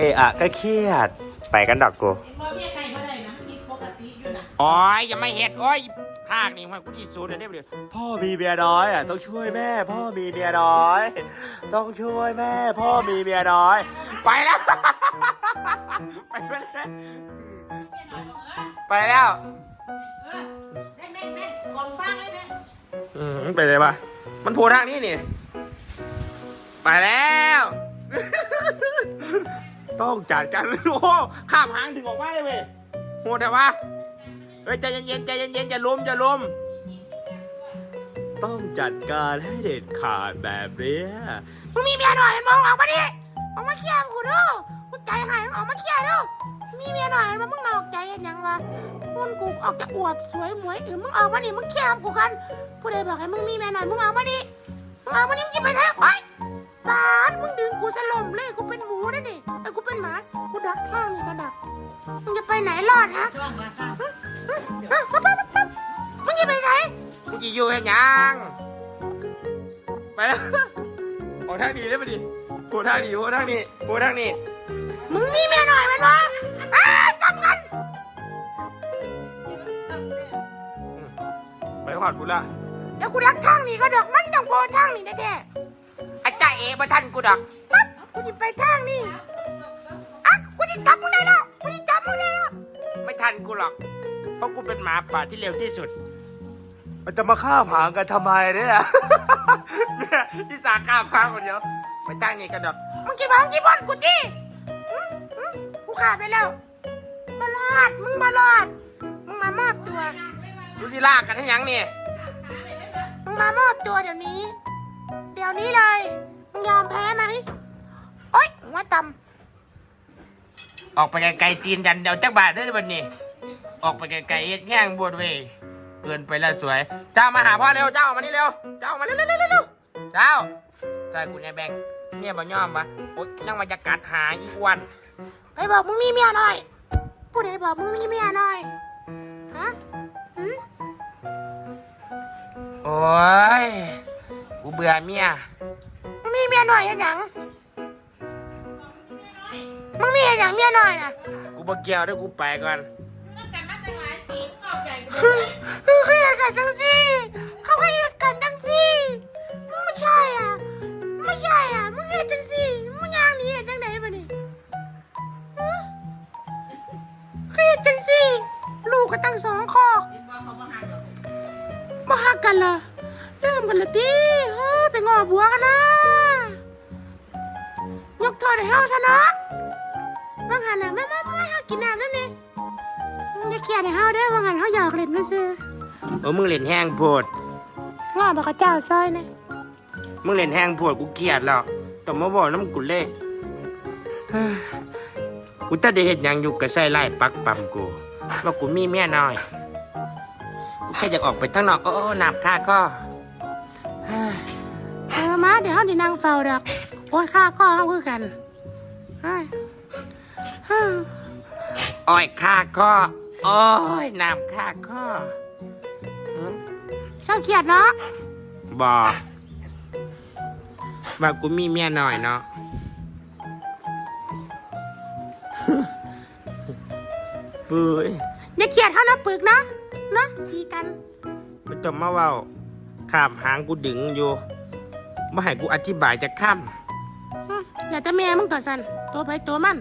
เอะอะก็เครียด ไปกันดอกกูเห็นว่าเมียไก่มาได้นะมันผิดปกติอยู่นะโอ้ยอย่ามาเห็ดโอ้ยภาคนี่มันกูที่สุดเลยได้อเดี๋ยวพ่อมีเมียน้อยอะต้องช่วยแม่ พ่อมีเมียน้อย ต้องช่วยแม่ พ่อมีเมียน้อย ไปแล้ว ไปไปแล้วเมียน้อยบอกเออไปแล้วเออแม่งแม่งแม่งคนฟังเลยแม่งอืมไปเลยปะมันโผล่ทางนี้นี่ ไปแล้ว ต้องจัดการโอ้โหข้ามหางถึงออกมาเลยเว้ยโหดแต่ว่าเฮ้ยใจเย็นๆใจเย็นๆจะล้มจะล้มต้องจัดการให้เด็ดขาดแบบเนี้ยมึงมีเมียหน่อยมึงออกมาดิออกมาเคลียร์กูดูกูใจหายมึงออกมาเคลียร์ดูมีเมียหน่อยมันมึงนอกใจกันยังวะคนกูออกจะอวบสวยหมวยเออมึงออกมาดิมึงเคลียร์กับกูกันผู้ใดบอกให้มึงมีเมียหน่อยมึงออกมาดิมึงออกมาดิมึงจะไปแท้ไปาดมึงดึงกูสลมเลยกูเป็นหมูนะนี่ไอ้กูเป็นหมากูดักข้างนี่ก็ดักมึงจะไปไหนรอดฮะช่วงราคาฮะฮะปั๊บปั๊บปั๊บมึงจะไปไหนมึงจะอยู่ให้ยังไปแล้วโอ้ทางดีเลยไปดิโอ้ทางดีโอ้ทางนี้โอ้ทางนี้มึงมีเมียหน่อยมันวะอ้าจับกันไปหอดกูละเดี๋ยวกูรักทางนี้ก็ดอกมันต้องโพทางนี้แท้ๆ จารย์เอ๋บ่ทันกูดอกปั๊บกูจะไปทางนี้อะกูจะจับมึงได้แล้วกูจะจับมึงได้แล้วไม่ทันกูหรอก เพราะกูเป็นหมาป่าที่เร็วที่สุด มันจะมาฆ่าผางกันทำไมเนี่ย เนี่ยที่สาขาพาคนเดียวไปตั้งนี่กันดอกมึงกี่บอลมึงกี่บอลกูตีหึหึกูขาดไปแล้วบลอดมึงบลอดมึงมามอบตัวดูสิลากกันให้ยังนี่มึงมามอบตัวเดี๋ยวนี้ เดี๋ยวนี้เลยมึงย อมแพ้ไหมโอ๊ยหัวต่ำออกไปไกลๆตีนยันเดี๋ยวจักบาทได้บันนี้ ออกไปไกลๆเฮ็ดแง่งบวชเวยเกินไปแล้วสวย เจ้ามาหาพ่อเร็วเจ้ามานี่เร็วเจ้ามาเร็วเร็วเร็วเร็วเจ้าใจกูในแบงค์เมียบ่ยอมปะโอ๊ยยังมาจะกัดหาอีกวันไปบอกมึงมีเมียหน่อย ผู้ใดบอกมึงมีเมียหน่อย ฮะหืมโอ้ย กูเบื่อเมียมึงมี เมียหน่อยยังหยังมึงมีอย่างเมียหน่อยนะกูบ่เกี่ยวเด้วยกูไปก่อนตั้งกันมาตั้งหลายปีมึงเอาใจกูคือเขาอยากกันจังสิเขาก็อยากกันจังสิมึงไม่ใช่อะไม่ใช่อะมึงเห็นจังสิมึงย่างหนี้เห็นจังไหนมานี่ฮะเขาเห็นจังสิลูกก็ตั้งสองคอก เห็นว่าเขามาหาเรามาหักกันเหรอเริ่มกันละตีเฮ้ยไปงอบัวกันนะ ยกโทษให้เฮาซะเนาะบางหันน่ะแม่แม่ไม่เฮากินน้ำนั่นนี่มึงจะเครียดให้เฮาเด้อบางหันเฮาหยอกเล่นนั่นซื่อเออมึงเล่นแห้งโพดงอบอกกับเจ้าซอยนะมึงเล่นแห้งโพดกูเกลียดแล้วต้องมาบอกน้ำกูเล่เฮ้ยกูถ้าได้เห็นยังอยู่กับใส่ไล่ปักปั๊มกูว่ากูมีเมียน้อยกูแค่อยากออกไปข้งนอกโอ้หนับค่าก็ เออมาเดี๋ยวเฮาสินั่งเฝ้าดอก โอ้ยข้าก็เฮาคือกันเฮ้ยเฮ้ยอ้อยค่าก็โอ้ยหนับค่าก็หืมเศร้าเครียดเนาะบอกว่ากูมีเมียน้อยเนาะปุ้ยอย่าเครียดเฮานะปึกเนาะเนาะพี่กันไม่ต้องมาเว่าขามหางกูดึงอยู่ไม่ให้กูอธิบายจะข้ามอืม แล้วแต่แม่มึงตัดสันตัวไปตัวมัน